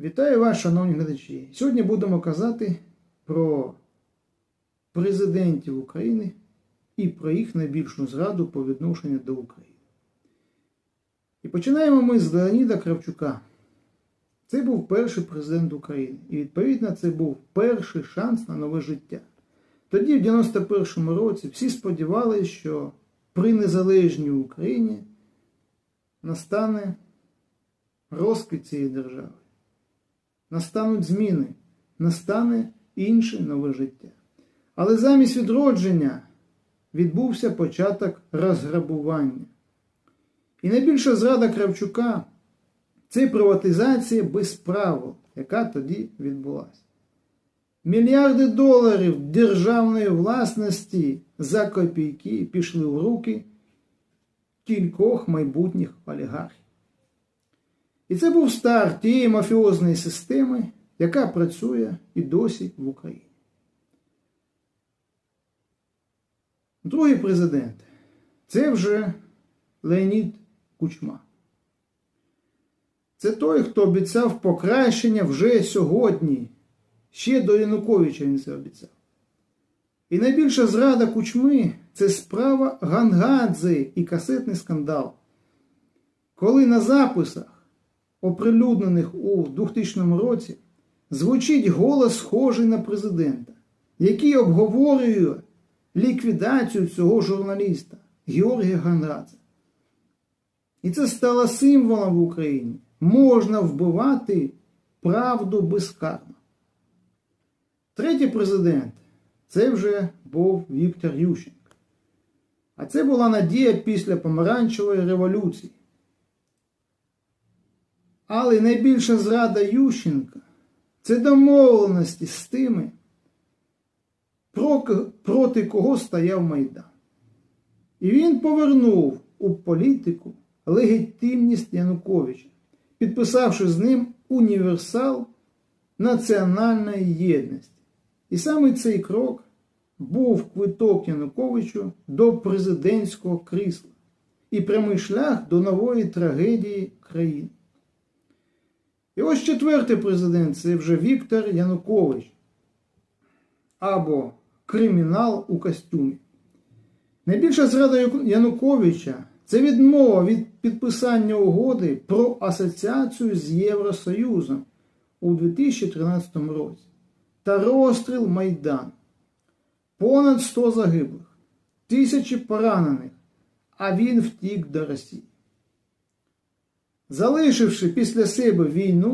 Вітаю вас, шановні глядачі. Сьогодні будемо казати про президентів України і про їх найбільшу зраду по відношенню до України. І починаємо ми з Леоніда Кравчука. Це був перший президент України. І відповідно це був перший шанс на нове життя. Тоді, в 91-му році, всі сподівалися, що при незалежній Україні настане розквіт цієї держави настануть зміни, настане інше нове життя. Але замість відродження відбувся початок розграбування. І найбільша зрада Кравчука це приватизація без правил, яка тоді відбулася. Мільярди доларів державної власності за копійки пішли в руки кількох майбутніх олігархів. І це був старт тієї мафіозної системи, яка працює і досі в Україні. Другий президент це вже Леонід Кучма. Це той, хто обіцяв покращення вже сьогодні. Ще до Януковича він це обіцяв. І найбільша зрада кучми це справа Гангадзе і касетний скандал. Коли на записах оприлюднених у 2000 році, звучить голос схожий на президента, який обговорює ліквідацію цього журналіста Георгія Гандрадзе. І це стало символом в Україні. Можна вбивати правду безкарно. Третій президент це вже був Віктор Ющенко. А це була надія після помаранчевої революції. Але найбільша зрада Ющенка це домовленості з тими, проти кого стояв Майдан. І він повернув у політику легітимність Януковича, підписавши з ним універсал національної єдності. І саме цей крок був квиток Януковичу до президентського крісла і прямий шлях до нової трагедії країни. І ось четвертий президент це вже Віктор Янукович або кримінал у костюмі. Найбільша зрада Януковича це відмова від підписання угоди про асоціацію з Євросоюзом у 2013 році та розстріл Майдану. Понад 100 загиблих, тисячі поранених, а він втік до Росії. Залишивши після себе війну,